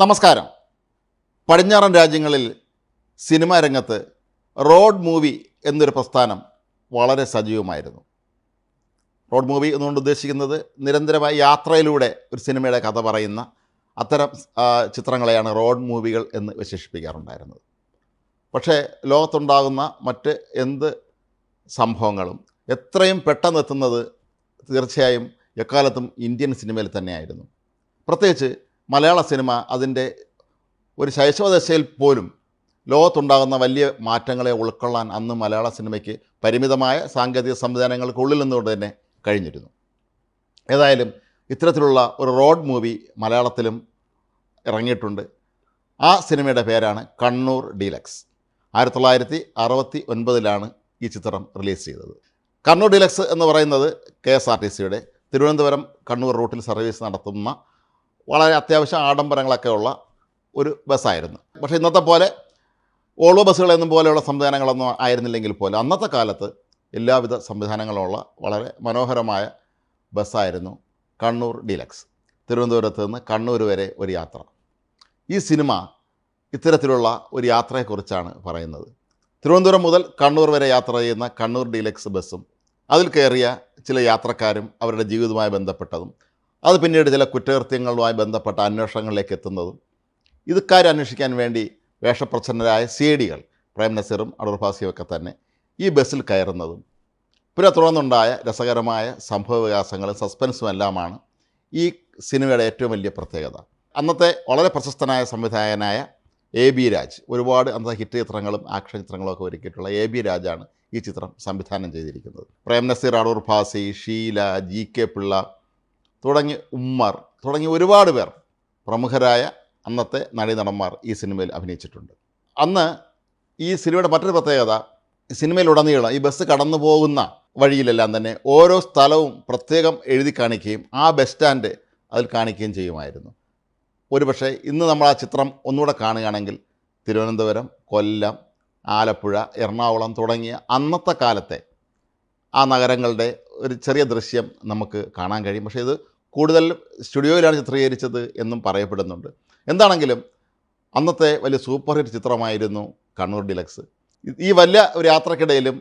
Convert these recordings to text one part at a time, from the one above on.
നമസ്കാരം. പടിഞ്ഞാറൻ രാജ്യങ്ങളിൽ സിനിമാ രംഗത്ത് റോഡ് മൂവി എന്നൊരു പ്രസ്ഥാനം വളരെ സജീവമായിരുന്നു. റോഡ് മൂവി എന്നുകൊണ്ട് ഉദ്ദേശിക്കുന്നത് നിരന്തരമായ യാത്രയിലൂടെ ഒരു സിനിമയുടെ കഥ പറയുന്ന അത്തരം ചിത്രങ്ങളെയാണ് റോഡ് മൂവികൾ എന്ന് വിശേഷിപ്പിക്കാറുണ്ടായിരുന്നത്. പക്ഷേ ലോകത്തുണ്ടാകുന്ന മറ്റ് എന്ത് സംഭവങ്ങളും എത്രയും പെട്ടെന്ന് എത്തുന്നത് തീർച്ചയായും എക്കാലത്തും ഇന്ത്യൻ സിനിമയിൽ തന്നെയായിരുന്നു. പ്രത്യേകിച്ച് മലയാള സിനിമ അതിന്റെ ഒരു ശൈശവദശയിൽ പോലും ലോകത്തുണ്ടാകുന്ന വലിയ മാറ്റങ്ങളെ ഉൾക്കൊള്ളാൻ അന്ന് മലയാള സിനിമയ്ക്ക് പരിമിതമായ സാങ്കേതിക സംവിധാനങ്ങൾക്കുള്ളിൽ നിന്നുകൊണ്ട് തന്നെ കഴിഞ്ഞിരുന്നു. ഏതായാലും ഇത്തരത്തിലുള്ള ഒരു റോഡ് മൂവി മലയാളത്തിലും ഇറങ്ങിയിട്ടുണ്ട്. ആ സിനിമയുടെ പേരാണ് കണ്ണൂർ ഡീലക്സ്. ആയിരത്തി തൊള്ളായിരത്തി അറുപത്തി ഒൻപതിലാണ് ഈ ചിത്രം റിലീസ് ചെയ്തത്. കണ്ണൂർ ഡീലക്സ് എന്ന് പറയുന്നത് കെ എസ് ആർ ടി സിയുടെ തിരുവനന്തപുരം കണ്ണൂർ റൂട്ടിൽ സർവീസ് നടത്തുന്ന വളരെ അത്യാവശ്യം ആഡംബരങ്ങളൊക്കെ ഉള്ള ഒരു ബസ്സായിരുന്നു പക്ഷേ ഇന്നത്തെ പോലെ ഓളോ ബസ്സുകളെന്നും പോലെയുള്ള സംവിധാനങ്ങളൊന്നും ആയിരുന്നില്ലെങ്കിൽ പോലും അന്നത്തെ കാലത്ത് എല്ലാവിധ സംവിധാനങ്ങളുള്ള വളരെ മനോഹരമായ ബസ്സായിരുന്നു കണ്ണൂർ ഡീലക്സ് തിരുവനന്തപുരത്ത് നിന്ന് കണ്ണൂർ വരെ ഒരു യാത്ര. ഈ സിനിമ ഇത്തരത്തിലുള്ള ഒരു യാത്രയെക്കുറിച്ചാണ് പറയുന്നത്. തിരുവനന്തപുരം മുതൽ കണ്ണൂർ വരെ യാത്ര ചെയ്യുന്ന കണ്ണൂർ ഡീലക്സ് ബസ്സും അതിൽ കയറിയ ചില യാത്രക്കാരും അവരുടെ ജീവിതവുമായി ബന്ധപ്പെട്ടതും അത് പിന്നീട് ചില കുറ്റകൃത്യങ്ങളുമായി ബന്ധപ്പെട്ട അന്വേഷണങ്ങളിലേക്ക് എത്തുന്നതും ഇതുക്കാരെ അന്വേഷിക്കാൻ വേണ്ടി വേഷപ്രച്ഛന്നരായ സി ഡികൾ പ്രേം നസീറും അടൂർ ഫാസിയുമൊക്കെ തന്നെ ഈ ബസ്സിൽ കയറുന്നതും പിന്നെ തുടർന്നുണ്ടായ രസകരമായ സംഭവ വികാസങ്ങളും സസ്പെൻസും എല്ലാമാണ് ഈ സിനിമയുടെ ഏറ്റവും വലിയ പ്രത്യേകത. അന്നത്തെ വളരെ പ്രശസ്തനായ സംവിധായകനായ എ ബി രാജ് ഒരുപാട് അന്നത്തെ ഹിറ്റ് ചിത്രങ്ങളും ആക്ഷൻ ചിത്രങ്ങളും ഒക്കെ ഒരുക്കിയിട്ടുള്ള എ ബി രാജാണ് ഈ ചിത്രം സംവിധാനം ചെയ്തിരിക്കുന്നത്. പ്രേം നസീർ അടൂർ ഫാസി ഷീല ജി കെ പിള്ള തുടങ്ങി ഉമ്മർ തുടങ്ങി ഒരുപാട് പേർ പ്രമുഖരായ അന്നത്തെ നടീനടന്മാർ ഈ സിനിമയിൽ അഭിനയിച്ചിട്ടുണ്ട്. അന്ന് ഈ സിനിമയുടെ മറ്റൊരു പ്രത്യേകത സിനിമയിലുടനീളം ഈ ബസ് കടന്നു പോകുന്ന വഴിയിലെല്ലാം തന്നെ ഓരോ സ്ഥലവും പ്രത്യേകം എഴുതി കാണിക്കുകയും ആ ബസ് സ്റ്റാൻഡ് അതിൽ കാണിക്കുകയും ചെയ്യുമായിരുന്നു. ഒരുപക്ഷെ ഇന്ന് നമ്മൾ ആ ചിത്രം ഒന്നുകൂടെ കാണുകയാണെങ്കിൽ തിരുവനന്തപുരം കൊല്ലം ആലപ്പുഴ എറണാകുളം തുടങ്ങിയ അന്നത്തെ കാലത്തെ ആ നഗരങ്ങളുടെ ഒരു ചെറിയ ദൃശ്യം നമുക്ക് കാണാൻ കഴിയും. പക്ഷേ ഇത് കൂടുതൽ സ്റ്റുഡിയോയിലാണ് ചിത്രീകരിച്ചത് എന്നും പറയപ്പെടുന്നുണ്ട്. എന്താണെങ്കിലും അന്നത്തെ വലിയ സൂപ്പർ ഹിറ്റ് ചിത്രമായിരുന്നു കണ്ണൂർ ഡിലക്സ്. ഈ വലിയ ഒരു യാത്രക്കിടയിലും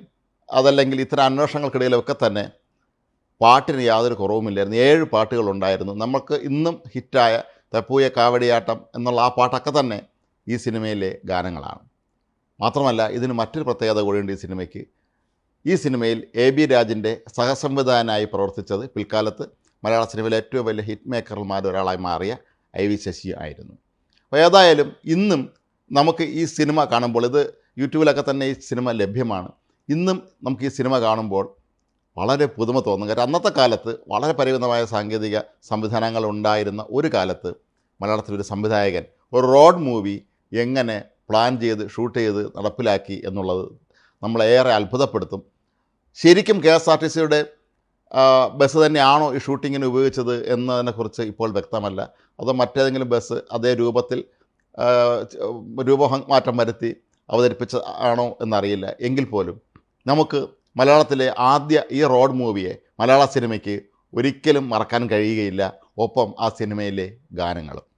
അതല്ലെങ്കിൽ ഇത്തരം അന്വേഷണങ്ങൾക്കിടയിലും ഒക്കെ തന്നെ പാട്ടിന് യാതൊരു കുറവുമില്ലായിരുന്നു. ഏഴ് പാട്ടുകളുണ്ടായിരുന്നു. നമുക്ക് ഇന്നും ഹിറ്റായ തപ്പൂയ കാവടിയാട്ടം എന്നുള്ള ആ പാട്ടൊക്കെ തന്നെ ഈ സിനിമയിലെ ഗാനങ്ങളാണ്. മാത്രമല്ല ഇതിന് മറ്റൊരു പ്രത്യേകത കൂടിയുണ്ട് ഈ സിനിമയ്ക്ക്. ഈ സിനിമയിൽ എ ബി രാജിന്റെ സഹസംവിധാനായി പ്രവർത്തിച്ചത് പിൽക്കാലത്ത് മലയാള സിനിമയിലെ ഏറ്റവും വലിയ ഹിറ്റ് മേക്കർമാരിൽ ഒരാളായി മാറിയ ഐ വി ശശി ആയിരുന്നു. അപ്പോൾ ഏതായാലും ഇന്നും നമുക്ക് ഈ സിനിമ കാണുമ്പോൾ ഇത് യൂട്യൂബിലൊക്കെ തന്നെ ഈ സിനിമ ലഭ്യമാണ്. ഇന്നും നമുക്ക് ഈ സിനിമ കാണുമ്പോൾ വളരെ പുതുമ തോന്നും. കാരണം അന്നത്തെ കാലത്ത് വളരെ പരിമിതമായ സാങ്കേതിക സംവിധാനങ്ങൾ ഉണ്ടായിരുന്ന ഒരു കാലത്ത് മലയാളത്തിലൊരു സംവിധായകൻ ഒരു റോഡ് മൂവി എങ്ങനെ പ്ലാൻ ചെയ്ത് ഷൂട്ട് ചെയ്ത് നടപ്പിലാക്കി എന്നുള്ളത് നമ്മളേറെ അത്ഭുതപ്പെടുത്തും. ശരിക്കും കെ എസ് ആർ ടി സിയുടെ ബസ് തന്നെയാണോ ഈ ഷൂട്ടിങ്ങിന് ഉപയോഗിച്ചത് എന്നതിനെക്കുറിച്ച് ഇപ്പോൾ വ്യക്തമല്ല. അതോ മറ്റേതെങ്കിലും ബസ് അതേ രൂപത്തിൽ രൂപമാറ്റം വരുത്തി അവതരിപ്പിച്ച ആണോ എന്നറിയില്ല. എങ്കിൽ പോലും നമുക്ക് മലയാളത്തിലെ ആദ്യ ഈ റോഡ് മൂവിയെ മലയാള സിനിമയ്ക്ക് ഒരിക്കലും മറക്കാൻ കഴിയുകയില്ല. ഒപ്പം ആ സിനിമയിലെ ഗാനങ്ങളും.